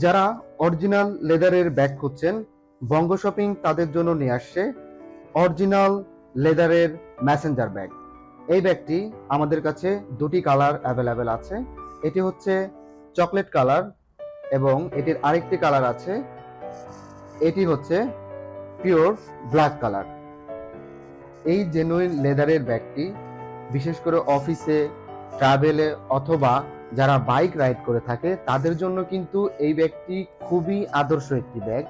যারা অরিজিনাল লেদারের ব্যাগ খুঁজছেন, বঙ্গ শপিং তাদের জন্য নিয়ে আসছে অরিজিনাল লেদারের ম্যাসেঞ্জার ব্যাগ। এই ব্যাগটি আমাদের কাছে দুটি কালার অ্যাভেলেবেল আছে। এটি হচ্ছে চকলেট কালার এবং এটির আরেকটি কালার আছে। এটি হচ্ছে পিওর ব্ল্যাক কালার। এই জেনুইন লেদারের ব্যাগটি বিশেষ করে অফিসে, ট্রাভেলে অথবা যারা বাইক রাইড করে থাকে, তাদের জন্য কিন্তু এই ব্যাগটি খুবই আদর্শ একটি ব্যাগ।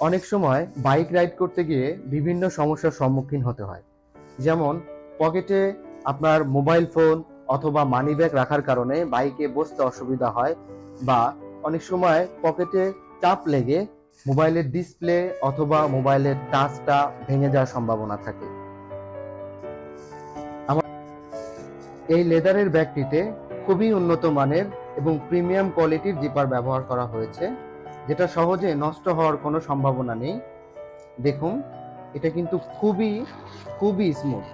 অনেক সময় বাইক রাইড করতে গিয়ে বিভিন্ন সমস্যার সম্মুখীন হতে হয়। যেমন, পকেটে আপনার মোবাইল ফোন অথবা মানি ব্যাগ রাখার কারণে বাইকে বসতে অসুবিধা হয় বা অনেক সময় পকেটে চাপ লেগে মোবাইলের ডিসপ্লে অথবা মোবাইলের টাচটা ভেঙে যাওয়ার সম্ভাবনা থাকে। এই লেদারের ব্যাগটিতে খুবই উন্নত মানের এবং প্রিমিয়াম কোয়ালিটির জিপার ব্যবহার করা হয়েছে, যেটা সহজে নষ্ট হওয়ার কোনো সম্ভাবনা নেই। দেখুন, এটা কিন্তু খুবই খুবই স্মুথ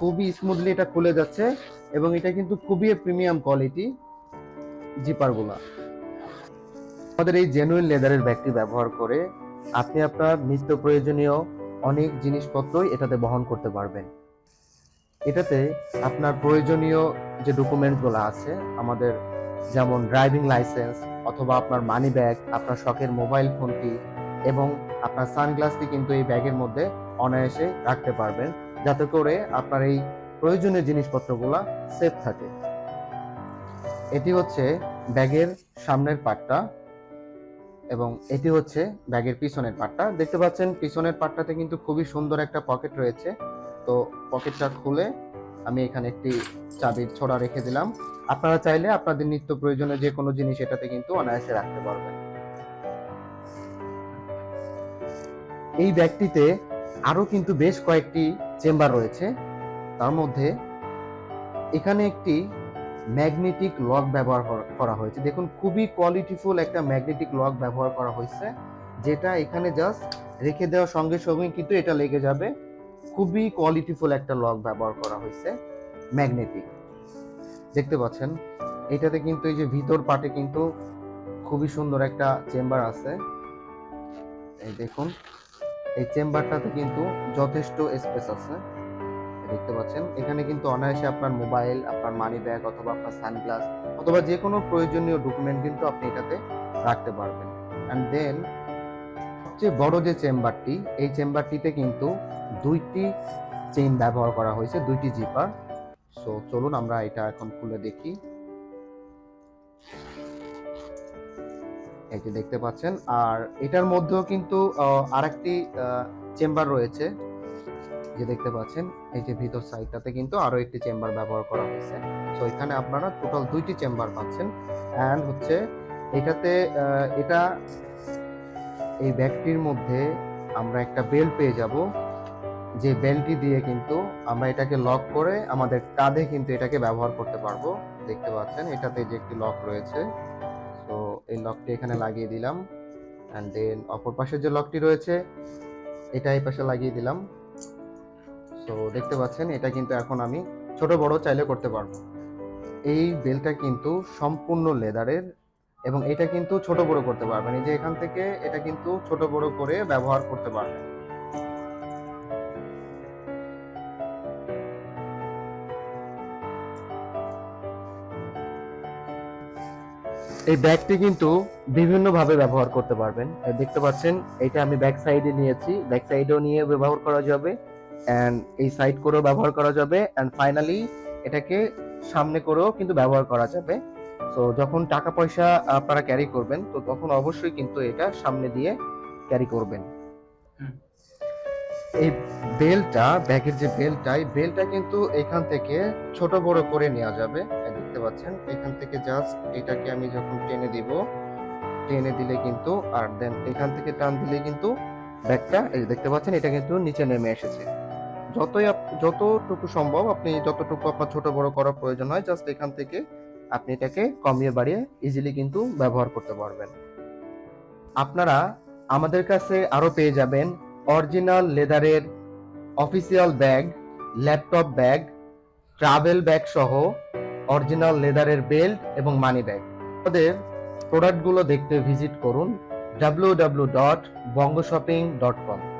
খুবই স্মুথলি এটা খুলে যাচ্ছে এবং এটা কিন্তু খুবই প্রিমিয়াম কোয়ালিটি জিপারগুলা। আমাদের এই জেনুইন লেদারের ব্যাগটি ব্যবহার করে আপনি আপনার নিত্য প্রয়োজনীয় অনেক জিনিসপত্রই এটাতে বহন করতে পারবেন। এটাতে আপনার প্রয়োজনীয় যে ডকুমেন্টগুলো আছে, আমাদের যেমন ড্রাইভিং লাইসেন্স অথবা আপনার মানি ব্যাগ, আপনার শখের মোবাইল ফোনটি এবং আপনার সানগ্লাসটি কিন্তু এই ব্যাগের মধ্যে অনায়াসে রাখতে পারবেন। যাতে করে আপনার এই প্রয়োজনীয় জিনিসপত্রগুলো সেফ থাকে। এটি হচ্ছে ব্যাগের সামনের পার্টটা এবং এটি হচ্ছে ব্যাগের পিছনের পার্টটা দেখতে পাচ্ছেন, পিছনের পার্টটাতে কিন্তু খুবই সুন্দর একটা পকেট রয়েছে। তো পকেটটা খুলে আমি এখানে একটি চাবির ছোড়া রেখে দিলাম। আপনারা চাইলে আপনাদের নিত্য প্রয়োজনীয় যে কোনো জিনিস এটাতে কিন্তু অনায়াসে রাখতে পারবেন। এই ব্যাগটিতে আরও কিন্তু বেশ কয়েকটি চেম্বার রয়েছে। তার মধ্যে এখানে একটি ম্যাগনেটিক লক ব্যবহার করা হয়েছে। দেখুন, খুবই কোয়ালিটিফুল একটা ম্যাগনেটিক লক ব্যবহার করা হয়েছে। যেটা এখানে জাস্ট রেখে দেওয়ার সঙ্গে সঙ্গে কিন্তু এটা লেগে যাবে। খুবই কোয়ালিটিফুল একটা লক ব্যবহার করা হয়েছে ম্যাগনেটিক দেখতে পাচ্ছেন, এটাতে কিন্তু এই যে ভিতর পাটে কিন্তু খুবই সুন্দর একটা চেম্বার আছে। এই দেখুন, এই চেম্বারটাতে কিন্তু যথেষ্ট স্পেস আছে। দেখতে পাচ্ছেন, এখানে কিন্তু অনায়াসে আপনার মোবাইল আপনার মানি ব্যাগ অথবা আপনার সানগ্লাস অথবা যে কোনো প্রয়োজনীয় ডকুমেন্ট কিন্তু আপনি এটাতে রাখতে পারবেন। অ্যান্ড দেন সবচেয়ে বড় যে চেম্বারটি, এই চেম্বারটিতে কিন্তু দুইটি চেইন ব্যবহার করা হয়েছে, দুইটি জিপার। সো চলুন আমরা এটা এখন খুলে দেখি। এই যে দেখতে পাচ্ছেন, আর এটার মধ্যেও কিন্তু আরেকটি চেম্বার রয়েছে। যে দেখতে পাচ্ছেন, এই যে ভিতর সাইডটাতে কিন্তু আরও একটি চেম্বার ব্যবহার করা হয়েছে। সো এখানে আপনারা টোটাল দুইটি চেম্বার পাচ্ছেন। অ্যান্ড হচ্ছে এটাতে এটা এই ব্যাগটির মধ্যে আমরা একটা বেল্ট পেয়ে যাব। যে বেল্টটি দিয়ে কিন্তু আমরা এটাকে লক করে আমাদের কাঁধে কিন্তু এটাকে ব্যবহার করতে পারব। দেখতে পাচ্ছেন, এটাতে যে একটি লক রয়েছে। তো এই লকটি এখানে লাগিয়ে দিলাম। অ্যান্ড দেন অপর পাশে যে লকটি রয়েছে, এটা এই পাশে লাগিয়ে দিলাম। সো দেখতে পাচ্ছেন, এটা কিন্তু এখন আমি ছোট বড় চাইলে করতে পারব। এই বেলটা কিন্তু সম্পূর্ণ লেদারের এবং এটা কিন্তু ছোট বড় করতে পারবেন। এই যে এখান থেকে এটা কিন্তু ছোট বড় করে ব্যবহার করতে পারবেন। এই ব্যাগটি কিন্তু বিভিন্ন ভাবে ব্যবহার করতে পারবেন। দেখতে পাচ্ছেন, এটা আমি ব্যাক সাইডে নিয়েছি। ব্যাক সাইডেও নিয়ে ব্যবহার করা যাবে এন্ড এই সাইড করেও ব্যবহার করা যাবে এন্ড ফাইনালি এটাকে সামনে করেও কিন্তু ব্যবহার করা যাবে। তো যখন টাকা পয়সা আপনারা ক্যারি করবেন তো তখন অবশ্যই কিন্তু এটা সামনে দিয়ে ক্যারি করবেন। এই বেলটা ব্যাগের যে বেলটা এই বেলটা কিন্তু এখান থেকে ছোট বড় করে নেওয়া যাবে। দেখতে পাচ্ছেন এখান থেকে জাস্ট এটাকে আমি যখন টেনে দিব টেনে দিলে কিন্তু আর দেন এখান থেকে টান দিলে কিন্তু ব্যাগটা এই দেখতে পাচ্ছেন এটা কিন্তু নিচে নেমে এসেছে। যতই যতটুকু সম্ভব আপনি যতটুকু আপনার ছোট বড় করার প্রয়োজন হয় জাস্ট এখান থেকে আপনি এটাকে কমিয়ে বাড়িয়ে ইজিলি কিন্তু ব্যবহার করতে পারবেন। আপনারা আমাদের কাছে আরও পেয়ে যাবেন অরিজিনাল লেদারের official bag laptop bag travel bag সহ অরিজিনাল লেদারের বেল্ট এবং মানি ব্যাগ আমাদের প্রোডাক্টগুলো দেখতে ভিজিট করুন www.bongoshopping.com